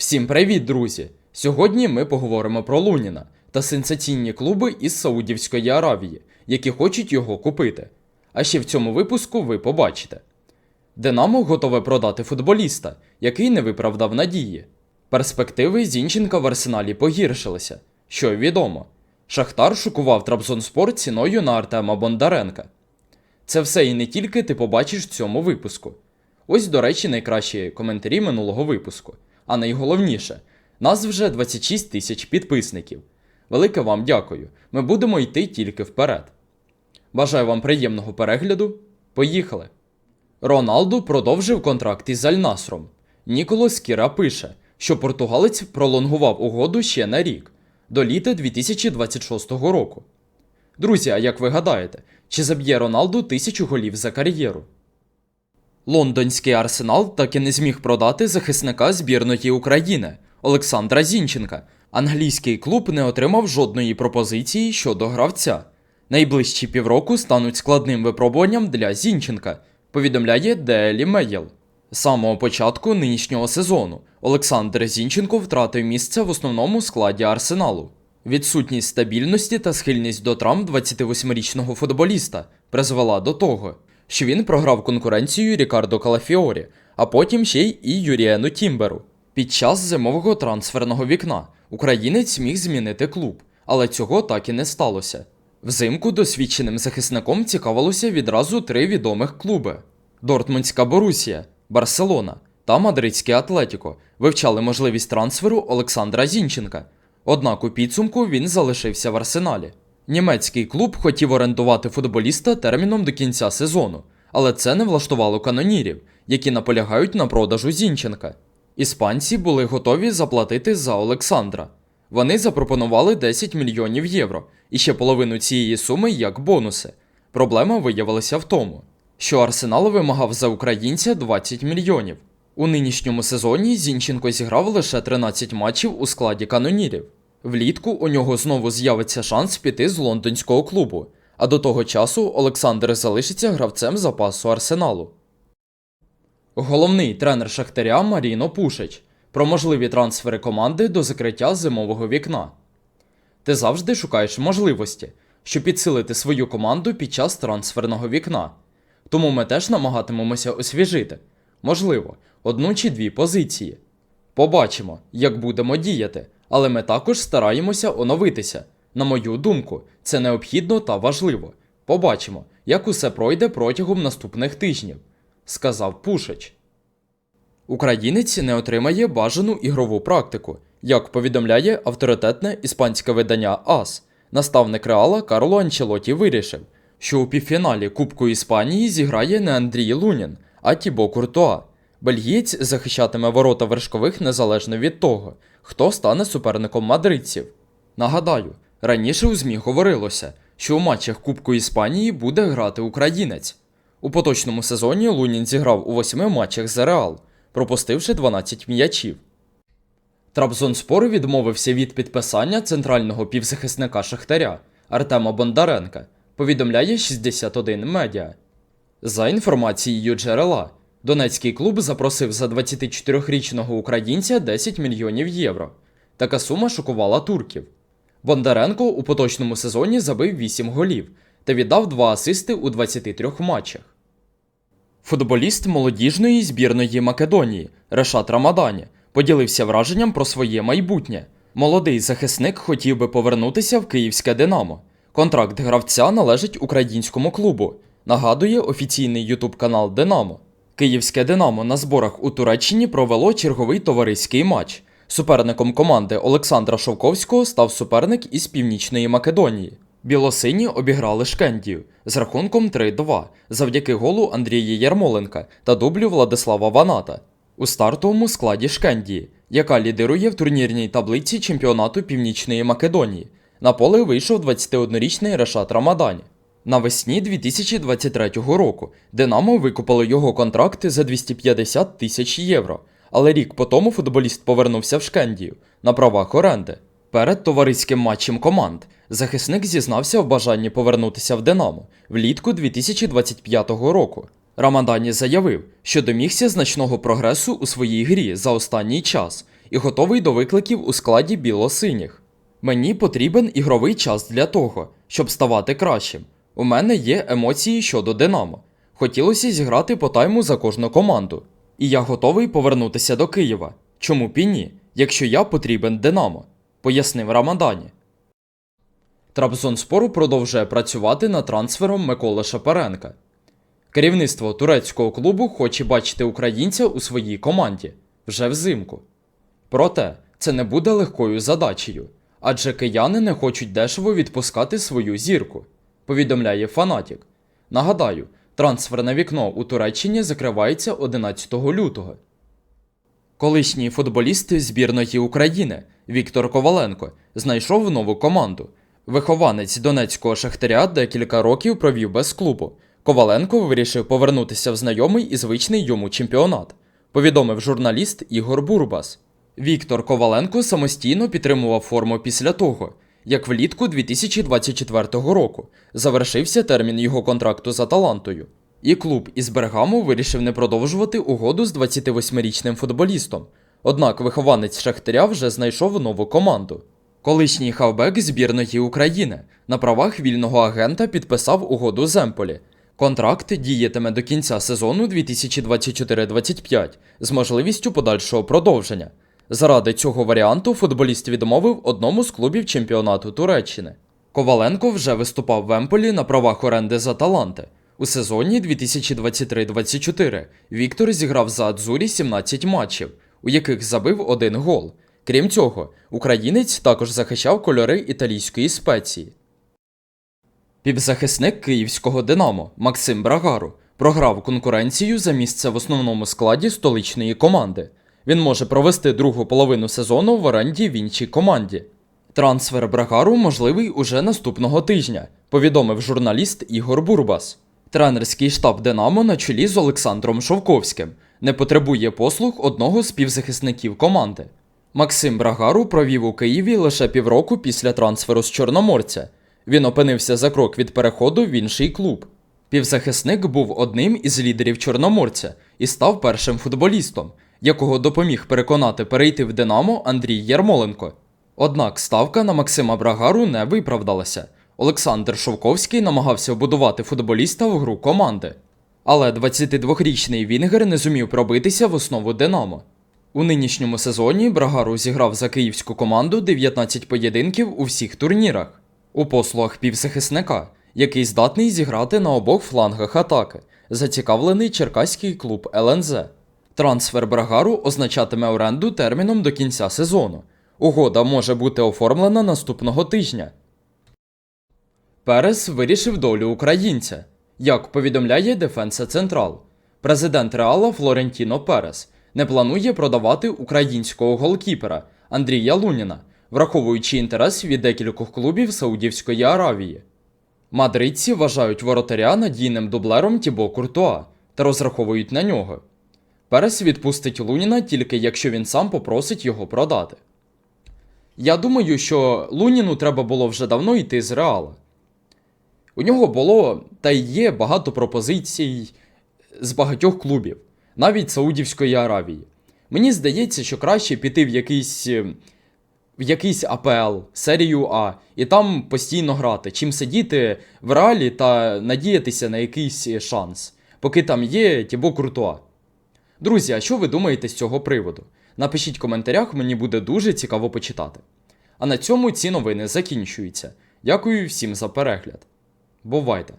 Всім привіт, друзі! Сьогодні ми поговоримо про Луніна та сенсаційні клуби із Саудівської Аравії, які хочуть його купити. А ще в цьому випуску ви побачите. Динамо готове продати футболіста, який не виправдав надії. Перспективи Зінченка в арсеналі погіршилися. Що відомо. Шахтар шокував Трабзонспор ціною на Артема Бондаренка. Це все і не тільки ти побачиш в цьому випуску. Ось, до речі, найкращі коментарі минулого випуску. А найголовніше, нас вже 26 тисяч підписників. Велике вам дякую. Ми будемо йти тільки вперед. Бажаю вам приємного перегляду. Поїхали! Роналду продовжив контракт із Альнасром. Ніколос Кіра пише, що португалець пролонгував угоду ще на рік до літа 2026 року. Друзі, а як ви гадаєте, чи заб'є Роналду тисячу голів за кар'єру? Лондонський арсенал так і не зміг продати захисника збірної України Олександра Зінченка. Англійський клуб не отримав жодної пропозиції щодо гравця. Найближчі півроку стануть складним випробуванням для Зінченка, повідомляє Daily Mail. З самого початку нинішнього сезону Олександр Зінченко втратив місце в основному складі арсеналу. Відсутність стабільності та схильність до травм 28-річного футболіста призвела до того, що він програв конкуренцію Рікардо Калафіорі, а потім ще й і Юріену Тімберу. Під час зимового трансферного вікна українець міг змінити клуб, але цього так і не сталося. Взимку досвідченим захисником цікавилося відразу три відомих клуби: Дортмундська Борусія, Барселона та Мадридське Атлетіко вивчали можливість трансферу Олександра Зінченка. Однак у підсумку він залишився в арсеналі. Німецький клуб хотів орендувати футболіста терміном до кінця сезону, але це не влаштувало канонірів, які наполягають на продажу Зінченка. Іспанці були готові заплатити за Олександра. Вони запропонували 10 мільйонів євро і ще половину цієї суми як бонуси. Проблема виявилася в тому, що Арсенал вимагав за українця 20 мільйонів. У нинішньому сезоні Зінченко зіграв лише 13 матчів у складі канонірів. Влітку у нього знову з'явиться шанс піти з лондонського клубу, а до того часу Олександр залишиться гравцем запасу Арсеналу. Головний тренер Шахтаря Маріно Пушич про можливі трансфери команди до закриття зимового вікна. Ти завжди шукаєш можливості, щоб підсилити свою команду під час трансферного вікна. Тому ми теж намагатимемося освіжити, можливо, одну чи дві позиції. Побачимо, як будемо діяти, але ми також стараємося оновитися. На мою думку, це необхідно та важливо. Побачимо, як усе пройде протягом наступних тижнів, сказав Пушич. Українець не отримає бажану ігрову практику, як повідомляє авторитетне іспанське видання АС. Наставник Реала Карло Анчелоті вирішив, що у півфіналі Кубку Іспанії зіграє не Андрій Лунін, а Тібо Куртуа. Бельгієць захищатиме ворота вершкових незалежно від того, хто стане суперником мадридців. Нагадаю, раніше у ЗМІ говорилося, що у матчах Кубку Іспанії буде грати українець. У поточному сезоні Лунін зіграв у восьми матчах за Реал, пропустивши 12 м'ячів. Трабзонспор відмовився від підписання центрального півзахисника Шахтаря Артема Бондаренка, повідомляє 61 медіа. За інформацією джерела, Донецький клуб запросив за 24-річного українця 10 мільйонів євро. Така сума шокувала турків. Бондаренко у поточному сезоні забив 8 голів та віддав 2 асисти у 23 матчах. Футболіст молодіжної збірної Македонії Решат Рамадані поділився враженням про своє майбутнє. Молодий захисник хотів би повернутися в київське Динамо. Контракт гравця належить українському клубу. Нагадує офіційний ютуб канал Динамо. Київське Динамо на зборах у Туреччині провело черговий товариський матч. Суперником команди Олександра Шовковського став суперник із Північної Македонії. Білосині обіграли Шкендію з рахунком 3-2 завдяки голу Андрія Ярмоленка та дублю Владислава Ваната у стартовому складі Шкендії, яка лідирує в турнірній таблиці чемпіонату Північної Македонії. На поле вийшов 21-річний Решат Рамадані. Навесні 2023 року Динамо викупило його контракти за 250 тисяч євро, але рік по тому футболіст повернувся в Шкендію на правах оренди. Перед товариським матчем команд захисник зізнався в бажанні повернутися в Динамо влітку 2025 року. Рамадані заявив, що домігся значного прогресу у своїй грі за останній час і готовий до викликів у складі біло-синіх. Мені потрібен ігровий час для того, щоб ставати кращим. У мене є емоції щодо Динамо. Хотілося зіграти по тайму за кожну команду. І я готовий повернутися до Києва. Чому б і ні, якщо я потрібен Динамо, пояснив Рамадані. Трабзонспору продовжує працювати над трансфером Миколи Шапаренка. Керівництво турецького клубу хоче бачити українця у своїй команді вже взимку. Проте це не буде легкою задачею, адже кияни не хочуть дешево відпускати свою зірку, повідомляє Фанатік. Нагадаю, трансферне вікно у Туреччині закривається 11 лютого. Колишній футболіст збірної України Віктор Коваленко знайшов нову команду. Вихованець донецького шахтаря декілька років провів без клубу. Коваленко вирішив повернутися в знайомий і звичний йому чемпіонат, повідомив журналіст Ігор Бурбас. Віктор Коваленко самостійно підтримував форму після того, як влітку 2024 року завершився термін його контракту з Аталантою, і клуб із Бергамо вирішив не продовжувати угоду з 28-річним футболістом. Однак вихованець Шахтаря вже знайшов нову команду. Колишній хавбек збірної України на правах вільного агента підписав угоду з Емполі. Контракт діятиме до кінця сезону 2024-25 з можливістю подальшого продовження. Заради цього варіанту футболіст відмовив одному з клубів чемпіонату Туреччини. Коваленко вже виступав в Емполі на правах оренди за таланти. У сезоні 2023-24 Віктор зіграв за Адзурі 17 матчів, у яких забив один гол. Крім цього, українець також захищав кольори італійської спеції. Півзахисник київського Динамо Максим Брагару програв конкуренцію за місце в основному складі столичної команди. Він може провести другу половину сезону в оренді в іншій команді. Трансфер Брагару можливий уже наступного тижня, повідомив журналіст Ігор Бурбас. Тренерський штаб Динамо на чолі з Олександром Шовковським не потребує послуг одного з півзахисників команди. Максим Брагару провів у Києві лише півроку після трансферу з Чорноморця. Він опинився за крок від переходу в інший клуб. Півзахисник був одним із лідерів Чорноморця і став першим футболістом, якого допоміг переконати перейти в Динамо Андрій Ярмоленко. Однак ставка на Максима Брагару не виправдалася. Олександр Шовковський намагався вбудувати футболіста в гру команди. Але 22-річний Вінгер не зумів пробитися в основу Динамо. У нинішньому сезоні Брагару зіграв за київську команду 19 поєдинків у всіх турнірах у послугах півзахисника, який здатний зіграти на обох флангах атаки, зацікавлений черкаський клуб ЛНЗ. Трансфер Брагару означатиме оренду терміном до кінця сезону. Угода може бути оформлена наступного тижня. Перес вирішив долю українця. Як повідомляє Дефенса Централ, президент Реала Флорентіно Перес не планує продавати українського голкіпера Андрія Луніна, враховуючи інтерес від декількох клубів Саудівської Аравії. Мадридці вважають воротаря надійним дублером Тібо Куртуа та розраховують на нього. Перес відпустить Луніна тільки якщо він сам попросить його продати. Я думаю, що Луніну треба було вже давно йти з Реала. У нього було та й є багато пропозицій з багатьох клубів, навіть Саудівської Аравії. Мені здається, що краще піти в якийсь, е, в якийсь АПЛ, серію А, і там постійно грати, чим сидіти в реалі та надіятися на якийсь шанс, поки там є Тібо Куртуа. Друзі, а що ви думаєте з цього приводу? Напишіть в коментарях, мені буде дуже цікаво почитати. А на цьому ці новини закінчуються. Дякую всім за перегляд. Бувайте!